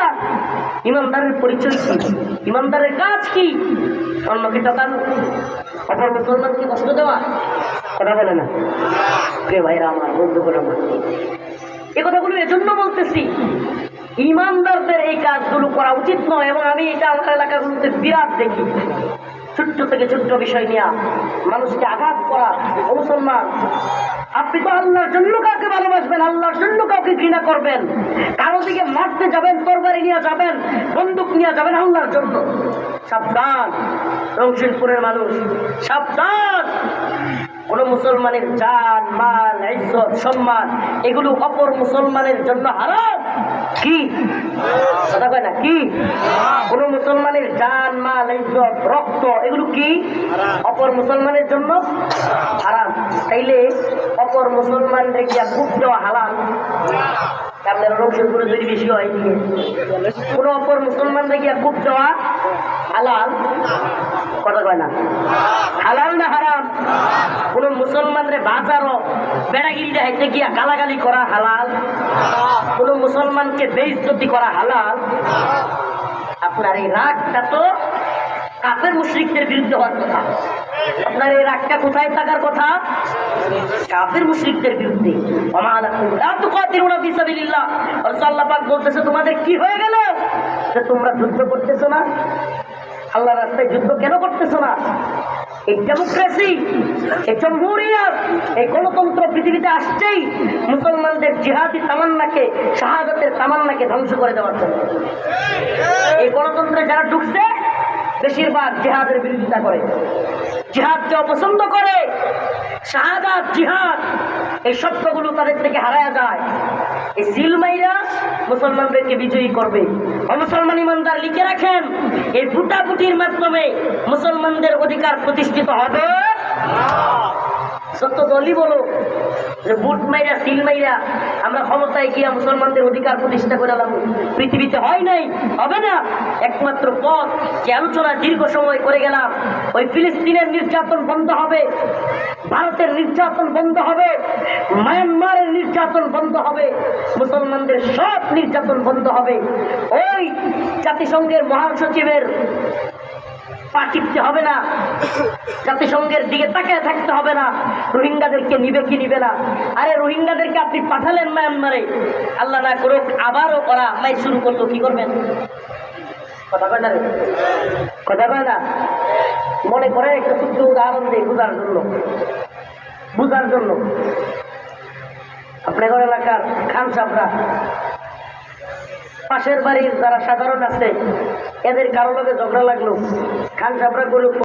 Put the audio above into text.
ইমানদার ইমানদারের পরিচয় কি? ইমানদারের কাজ কি? অন্যকে টাকানো অপর মুসলমানকে কষ্ট দেওয়া? কথা বলে না। প্রিয় ভাইরা আমার, বন্ধুগণ আমার, এ কথাগুলো এজন্য বলতেছি, ইমানদারদের এই কাজগুলো করা উচিত নয়, এবং আমি এটা আমার এলাকাগুলোতে বিরাট দেখি। ছোট্ট থেকে ছোট্ট বিষয় নিয়ে মানুষকে আঘাত করা মুসলমান আপনি তো আল্লাহর জন্য কাউকে ভালোবাসবেন, আল্লাহর জন্য কাউকে ঘৃণা করবেন। কারও দিকে মারতে যাবেন, তরবারি নিয়ে যাবেন, বন্দুক নিয়ে যাবেন আল্লাহর জন্য। সাবধান রংশিলপুরের মানুষ, সাবধান! কোন মুসলমানের জান, মাল, ইজ্জত, সম্মান, এগুলো অপর মুসলমানের জন্য হারাম। কি? কথা কয় না, কি? কোন মুসলমানের জান, মাল, ইজ্জত, রক্ত, এগুলো কি? অপর মুসলমানের জন্য হারাম। তাইলে অপর মুসলমানদের গিয়া খুব দেওয়া হয়, কোন অপর হালাল? কথা কয় না। হালাল না হারাম? কোন মুসলমানরে বাজারও বেড়াগিরি দেখাইতে গিয়া গালাগালি করা হালাল? কোন মুসলমানকে বেইজ্জতি করা হালাল? আপনার এই রাগটা তো কাফের মুশ্রিকদের বিরুদ্ধে হওয়ার কথা। আপনার এই রাগটা কোথায় থাকার কথা? কাফের মুশ্রিকদের বিরুদ্ধে। আল্লাহ পাক বলতেছে, তোমাদের কি হয়ে গেল? যে তোমরা যুদ্ধ করতেছো না? আল্লাহ রাস্তায় যুদ্ধ কেন করতেছো না? এই ডেমোক্রেসি এই জমহুরিয়াত এই গণতন্ত্র পৃথিবীতে আসছেই মুসলমানদের জিহাদি তামান্নাকে, শাহাদতের তামান্নাকে ধ্বংস করে দেওয়ার জন্য। এই গণতন্ত্রে যারা ঢুকছে, বেশিরভাগ জেহাদের বিরোধিতা করে। জিহাদকে অপছন্দ করে, শাহাদাত, জিহাদ এই সত্যগুলো তাদের থেকে হারায়া যায়। এই সিলমাইরা মুসলমানদেরকে বিজয়ী করবে। মুসলমান ইমানদার লিখে রাখেন এই ফুটাফুটির মাধ্যমে মুসলমানদের অধিকার প্রতিষ্ঠিত হবে। সত্য দলই বলো যে বুট মাইরা, সিল মাইরা আমরা ক্ষমতায় গিয়া মুসলমানদের অধিকার প্রতিষ্ঠা করে আলাম। পৃথিবীতে হয় নাই, হবে না। একমাত্র পথ যে আলোচনা দীর্ঘ সময় করে গেলাম, ওই ফিলিস্তিনের নির্যাতন বন্ধ হবে, ভারতের নির্যাতন বন্ধ হবে, মায়ানমারের নির্যাতন বন্ধ হবে, মুসলমানদের সব নির্যাতন বন্ধ হবে। ওই জাতিসংঘের মহাসচিবের পা টিপতে হবে না। জাতিসংঘের দিকে তাকিয়ে থাকতে হবে না। রোহিঙ্গাদেরকে নিবে কি নিবে না। আরে রোহিঙ্গাদেরকে আপনি পাঠালেন মায়ানমারে। আল্লাহ না করুক, আবারও ওরা মাই শুরু করল, কি করবেন? কথা কয় না কথা মনে করে একটা উদাহরণ দিই বুঝার জন্য। বুঝার জন্য। আপনার এলাকার খান সাবরা। পাশের বাড়ির যারা সাধারণ আছে, এদের কারও লগে ঝগড়া লাগল। খান সাবরা গরু